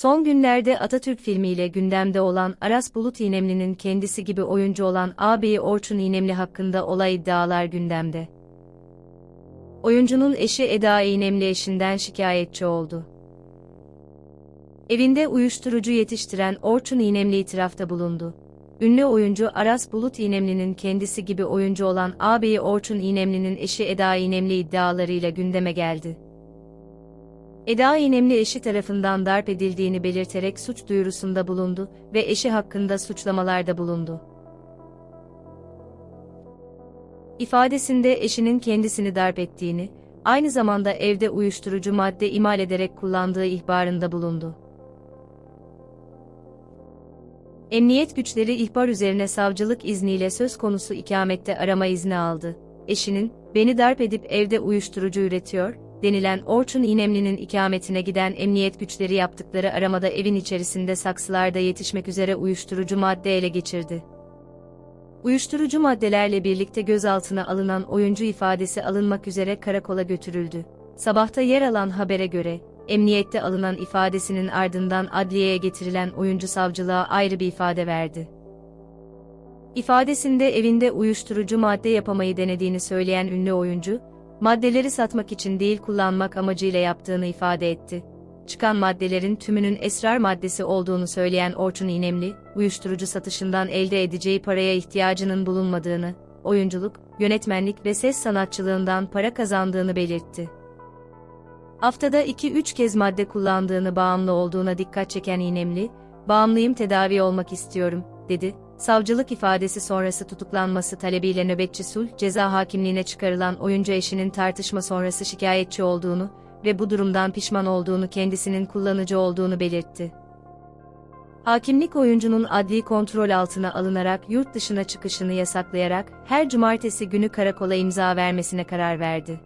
Son günlerde Atatürk filmiyle gündemde olan Aras Bulut İynemli'nin kendisi gibi oyuncu olan ağabeyi Orçun İynemli hakkında olay iddialar gündemde. Oyuncunun eşi Eda İynemli eşinden şikayetçi oldu. Evinde uyuşturucu yetiştiren Orçun İynemli itirafta bulundu. Ünlü oyuncu Aras Bulut İynemli'nin kendisi gibi oyuncu olan ağabeyi Orçun İynemli'nin eşi Eda İynemli iddialarıyla gündeme geldi. Eda İynemli eşi tarafından darp edildiğini belirterek suç duyurusunda bulundu ve eşi hakkında suçlamalarda bulundu. İfadesinde eşinin kendisini darp ettiğini, aynı zamanda evde uyuşturucu madde imal ederek kullandığı ihbarında bulundu. Emniyet güçleri ihbar üzerine savcılık izniyle söz konusu ikamette arama izni aldı. Eşinin, beni darp edip evde uyuşturucu üretiyor, denilen Orçun İynemli'nin ikametine giden emniyet güçleri yaptıkları aramada evin içerisinde saksılarda yetişmek üzere uyuşturucu madde ele geçirdi. Uyuşturucu maddelerle birlikte gözaltına alınan oyuncu ifadesi alınmak üzere karakola götürüldü. Sabahta yer alan habere göre, emniyette alınan ifadesinin ardından adliyeye getirilen oyuncu savcılığa ayrı bir ifade verdi. İfadesinde evinde uyuşturucu madde yapamayı denediğini söyleyen ünlü oyuncu, maddeleri satmak için değil kullanmak amacıyla yaptığını ifade etti. Çıkan maddelerin tümünün esrar maddesi olduğunu söyleyen Orçun İynemli, uyuşturucu satışından elde edeceği paraya ihtiyacının bulunmadığını, oyunculuk, yönetmenlik ve ses sanatçılığından para kazandığını belirtti. Haftada 2-3 kez madde kullandığını bağımlı olduğuna dikkat çeken İynemli, bağımlıyım tedavi olmak istiyorum, dedi. Savcılık ifadesi sonrası tutuklanması talebiyle nöbetçi sulh ceza hakimliğine çıkarılan oyuncu eşinin tartışma sonrası şikayetçi olduğunu ve bu durumdan pişman olduğunu kendisinin kullanıcı olduğunu belirtti. Hakimlik oyuncunun adli kontrol altına alınarak yurt dışına çıkışını yasaklayarak her cumartesi günü karakola imza vermesine karar verdi.